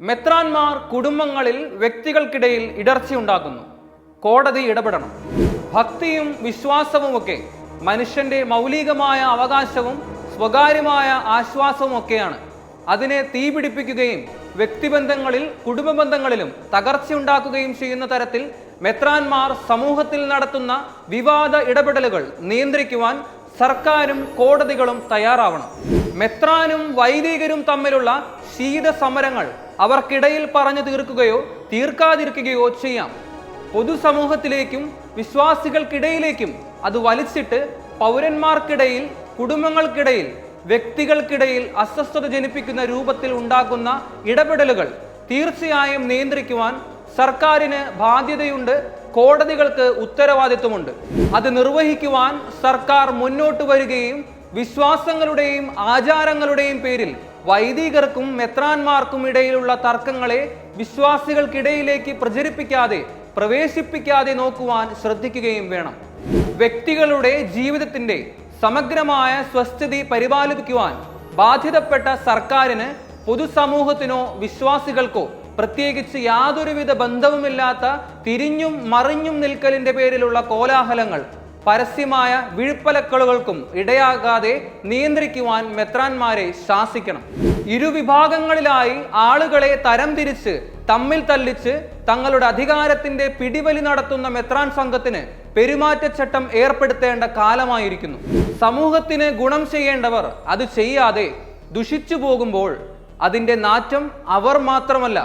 മെത്രാന്മാർ കുടുംബങ്ങളിൽ വ്യക്തികൾക്കിടയിൽ ഇടർച്ചയുണ്ടാക്കുന്നു കോടതി ഇടപെടണം. ഭക്തിയും വിശ്വാസവും ഒക്കെ മനുഷ്യന്റെ മൗലികമായ അവകാശവും സ്വകാര്യമായ ആശ്വാസവും ഒക്കെയാണ് അതിനെ തീപിടിപ്പിക്കുകയും വ്യക്തിബന്ധങ്ങളിൽ കുടുംബ ബന്ധങ്ങളിലും തകർച്ചയുണ്ടാക്കുകയും ചെയ്യുന്ന തരത്തിൽ മെത്രാൻമാർ സമൂഹത്തിൽ നടത്തുന്ന വിവാദ ഇടപെടലുകൾ നിയന്ത്രിക്കുവാൻ സർക്കാരും കോടതികളും തയ്യാറാവണം. മെത്രാനും വൈദികരും തമ്മിലുള്ള ശീത സമരങ്ങൾ അവർക്കിടയിൽ പറഞ്ഞു തീർക്കുകയോ തീർക്കാതിരിക്കുകയോ ചെയ്യാം. പൊതുസമൂഹത്തിലേക്കും വിശ്വാസികൾക്കിടയിലേക്കും അത് വലിച്ചിട്ട് പൗരന്മാർക്കിടയിൽ കുടുംബങ്ങൾക്കിടയിൽ വ്യക്തികൾക്കിടയിൽ അസ്വസ്ഥത ജനിപ്പിക്കുന്ന രൂപത്തിൽ ഉണ്ടാക്കുന്ന ഇടപെടലുകൾ തീർച്ചയായും നിയന്ത്രിക്കുവാൻ സർക്കാരിന് ബാധ്യതയുണ്ട് കോടതികൾക്ക് ഉത്തരവാദിത്വമുണ്ട്. അത് നിർവഹിക്കുവാൻ സർക്കാർ മുന്നോട്ട് വരികയും വിശ്വാസങ്ങളുടെയും ആചാരങ്ങളുടെയും പേരിൽ വൈദികർക്കും മെത്രാന്മാർക്കും ഇടയിലുള്ള തർക്കങ്ങളെ വിശ്വാസികൾക്കിടയിലേക്ക് പ്രചരിപ്പിക്കാതെ പ്രവേശിപ്പിക്കാതെ നോക്കുവാൻ ശ്രദ്ധിക്കുകയും വേണം. വ്യക്തികളുടെ ജീവിതത്തിന്റെ സമഗ്രമായ സ്വസ്ഥിതി പരിപാലിക്കുവാൻ ബാധ്യതപ്പെട്ട സർക്കാരിന് പൊതുസമൂഹത്തിനോ വിശ്വാസികൾക്കോ പ്രത്യേകിച്ച് യാതൊരുവിധ ബന്ധവുമില്ലാത്ത തിരിഞ്ഞും മറിഞ്ഞും നിൽക്കലിന്റെ പേരിലുള്ള കോലാഹലങ്ങൾ പരസ്യമായ വിഴുപ്പലക്കളുകൾക്കും ഇടയാകാതെ നിയന്ത്രിക്കുവാൻ മെത്രാന്മാരെ ശാസിക്കണം. ഇരുവിഭാഗങ്ങളിലായി ആളുകളെ തരം തിരിച്ച് തമ്മിൽ തല്ലിച്ച് തങ്ങളുടെ അധികാരത്തിന്റെ പിടിവലി നടത്തുന്ന മെത്രാൻ സംഘത്തിന് പെരുമാറ്റച്ചട്ടം ഏർപ്പെടുത്തേണ്ട കാലമായിരിക്കുന്നു. സമൂഹത്തിന് ഗുണം ചെയ്യേണ്ടവർ അത് ചെയ്യാതെ ദുഷിച്ചു പോകുമ്പോൾ അതിന്റെ നാറ്റം അവർ മാത്രമല്ല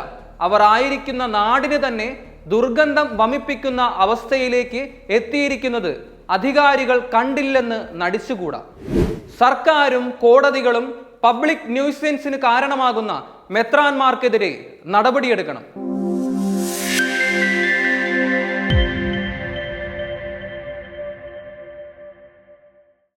അവർ ആയിരിക്കുന്ന നാടിന് തന്നെ ദുർഗന്ധം വമിപ്പിക്കുന്ന അവസ്ഥയിലേക്ക് എത്തിയിരിക്കുന്നത് അധികാരികൾ കണ്ടില്ലെന്ന് നടിച്ചുകൂടാ. സർക്കാരും കോടതികളും പബ്ലിക് ന്യൂസൻസിന് കാരണമാകുന്ന മെത്രാന്മാർക്കെതിരെ നടപടിയെടുക്കണം.